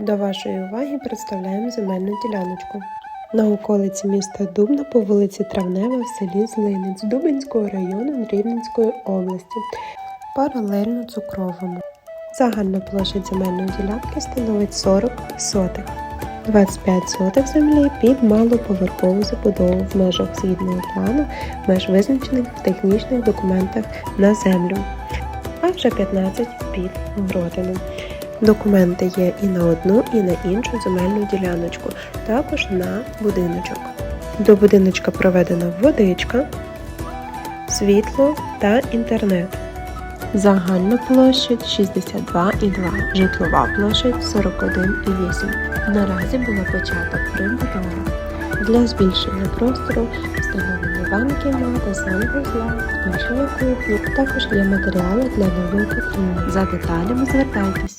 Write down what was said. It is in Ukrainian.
До вашої уваги представляємо земельну діляночку. На околиці міста Дубна по вулиці Травнева в селі Злинець Дубинського району Рівненської області, паралельно цукровому. Загальна площа земельної ділянки становить 40 сотих. 25 сотих землі під малоповерхову забудову в межах згідного плану, меж визначених в технічних документах на землю, а вже 15 під городину. Документи є і на одну, і на іншу земельну діляночку, також на будиночок. До будиночка проведена водичка, світло та інтернет. Загальна площадь 62,2, житлова площадь 41,8. Наразі було початок прибудови. Для збільшення простору встановлені кімната, санвузла, іншої кухні. Також є матеріали для нової кухні. За деталями звертайтесь.